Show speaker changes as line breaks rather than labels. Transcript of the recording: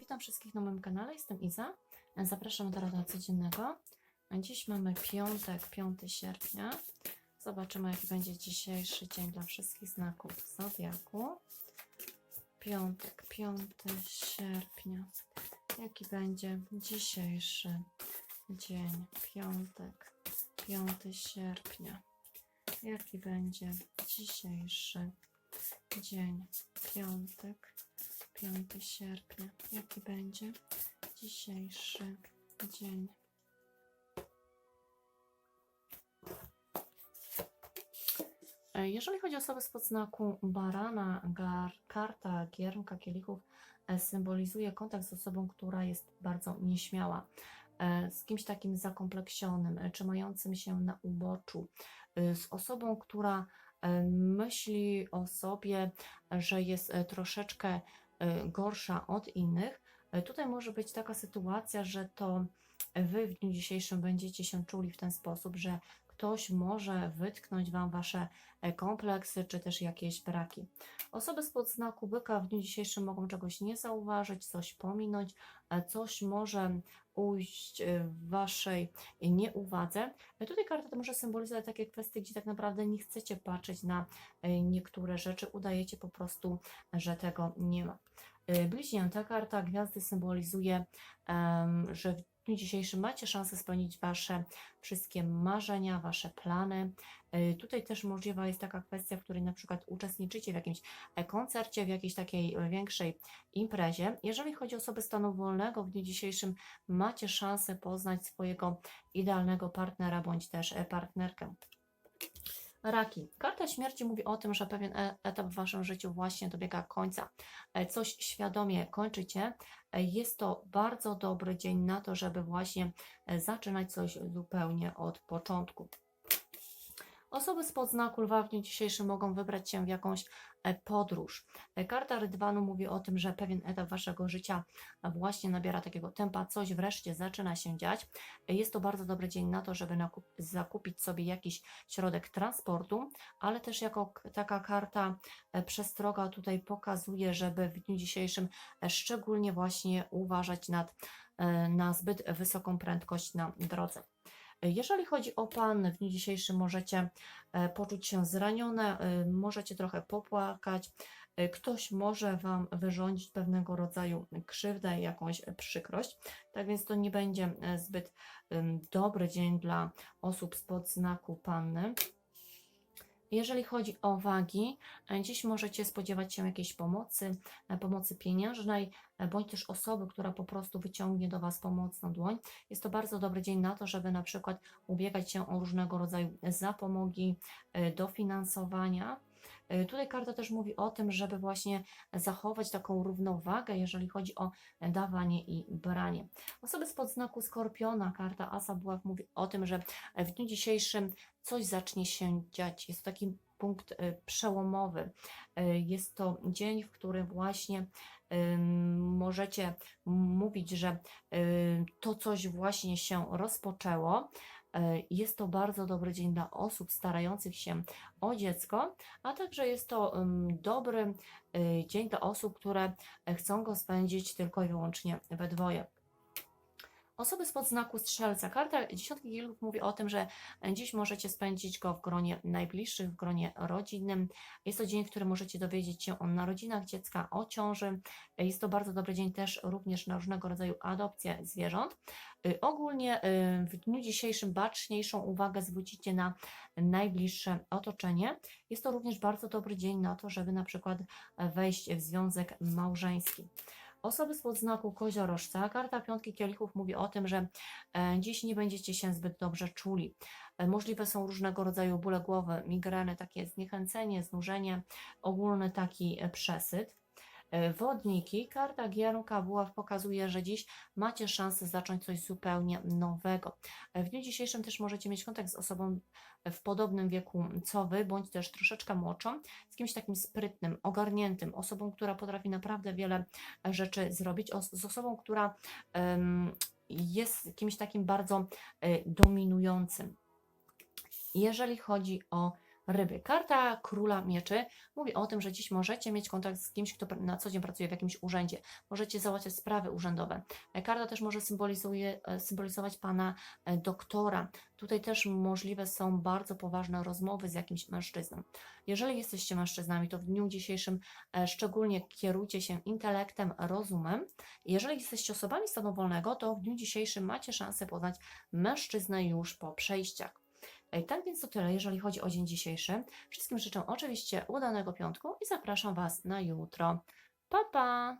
Witam wszystkich na moim kanale, jestem Iza. Zapraszam do rada codziennego. Dziś mamy piątek, 5 sierpnia. Zobaczymy, jaki będzie dzisiejszy dzień dla wszystkich znaków zodiaku. Piątek, 5 sierpnia. Jaki będzie dzisiejszy dzień? Piątek, 5 sierpnia. Jaki będzie dzisiejszy dzień? Piątek, 5 sierpnia. Jaki będzie dzisiejszy dzień? E, Jeżeli chodzi o osoby z podznaku barana, gar, karta giermka kielichów e, symbolizuje kontakt z osobą, która jest bardzo nieśmiała, e, z kimś takim zakompleksionym, trzymającym się na uboczu, z osobą, która myśli o sobie, że jest troszeczkę gorsza od innych. E, Tutaj może być taka sytuacja, że to Wy w dniu dzisiejszym będziecie się czuli w ten sposób, że ktoś może wytknąć Wam Wasze e, kompleksy czy też jakieś braki. Osoby spod znaku byka w dniu dzisiejszym mogą czegoś nie zauważyć, coś pominąć, e, coś może ujść e, w Waszej nieuwadze. Tutaj karta to może symbolizować takie kwestie, gdzie tak naprawdę nie chcecie patrzeć na niektóre rzeczy, udajecie po prostu, że tego nie ma. Bliźnięta karta gwiazdy symbolizuje, że w dniu dzisiejszym macie szansę spełnić Wasze wszystkie marzenia, Wasze plany. E, Tutaj też możliwa jest taka kwestia, w której na przykład uczestniczycie w jakimś e, koncercie, w jakiejś takiej e, większej imprezie. Jeżeli chodzi o osoby stanu wolnego, w dniu dzisiejszym macie szansę poznać swojego idealnego partnera bądź też partnerkę. Raki. Karta śmierci mówi o tym, że pewien e- etap w Waszym życiu właśnie dobiega końca. E, Coś świadomie kończycie. E, Jest to bardzo dobry dzień na to, żeby właśnie zaczynać coś zupełnie od początku. Osoby spod znaku lwa w dniu dzisiejszym mogą wybrać się w jakąś e, podróż. E, Karta Rydwanu mówi o tym, że pewien etap Waszego życia e, właśnie nabiera takiego tempa, coś wreszcie zaczyna się dziać. Jest to bardzo dobry dzień na to, żeby zakupić sobie jakiś środek transportu, ale też jako taka karta przestroga tutaj pokazuje, żeby w dniu dzisiejszym szczególnie właśnie uważać nad, na zbyt wysoką prędkość na drodze. Jeżeli chodzi o Pan, w dniu dzisiejszym możecie e, poczuć się zranione, e, możecie trochę popłakać, e, ktoś może Wam wyrządzić pewnego rodzaju krzywdę, jakąś przykrość, tak więc to nie będzie zbyt dobry dzień dla osób spod znaku Panny. Jeżeli chodzi o wagi, e, dziś możecie spodziewać się jakiejś pomocy, e, pomocy pieniężnej, e, bądź też osoby, która po prostu wyciągnie do Was pomocną dłoń. Jest to bardzo dobry dzień na to, żeby na przykład ubiegać się o różnego rodzaju zapomogi, dofinansowania. E, Tutaj karta też mówi o tym, żeby właśnie zachować taką równowagę, jeżeli chodzi o dawanie i branie. Osoby spod znaku Skorpiona, karta Asa Buław mówi o tym, że w dniu dzisiejszym coś zacznie się dziać. Jest to taki punkt e, przełomowy. E, Jest to dzień, w którym właśnie możecie mówić, że to coś właśnie się rozpoczęło. E, Jest to bardzo dobry dzień dla osób starających się o dziecko, a także jest to dobry y, dzień dla osób, które chcą go spędzić tylko i wyłącznie we dwoje. Osoby spod znaku strzelca. Karta dziesiątki kielichów mówi o tym, że dziś możecie spędzić go w gronie najbliższych, w gronie rodzinnym. Jest to dzień, w którym możecie dowiedzieć się o narodzinach dziecka, o ciąży. Jest to bardzo dobry dzień też również na różnego rodzaju adopcję zwierząt. Y, Ogólnie y, w dniu dzisiejszym baczniejszą uwagę zwrócicie na najbliższe otoczenie. Jest to również bardzo dobry dzień na to, żeby na przykład wejść w związek małżeński. Osoby spod znaku koziorożca, karta piątki kielichów mówi o tym, że e, dziś nie będziecie się zbyt dobrze czuli. E, Możliwe są różnego rodzaju bóle głowy, migreny, takie zniechęcenie, znużenie, ogólny taki e, przesyt. E, Wodniki, karta giermka buław pokazuje, że dziś macie szansę zacząć coś zupełnie nowego. E, W dniu dzisiejszym też możecie mieć kontakt z osobą w podobnym wieku co Wy, bądź też troszeczkę młodszą, z kimś takim sprytnym, ogarniętym, osobą, która potrafi naprawdę wiele rzeczy zrobić, z osobą, która jest kimś takim bardzo e, dominującym. Jeżeli chodzi o ryby. Karta króla mieczy mówi o tym, że dziś możecie mieć kontakt z kimś, kto na co dzień pracuje w jakimś urzędzie. Możecie załatwiać sprawy urzędowe. E, Karta też może symbolizuje, e, symbolizować pana e, doktora. Tutaj też możliwe są bardzo poważne rozmowy z jakimś mężczyzną. Jeżeli jesteście mężczyznami, to w dniu dzisiejszym szczególnie kierujcie się intelektem, rozumem. Jeżeli jesteście osobami stanu wolnego, to w dniu dzisiejszym macie szansę poznać mężczyznę już po przejściach. E, Tak więc to tyle, jeżeli chodzi o dzień dzisiejszy. Wszystkim życzę oczywiście udanego piątku i zapraszam Was na jutro. Pa, pa!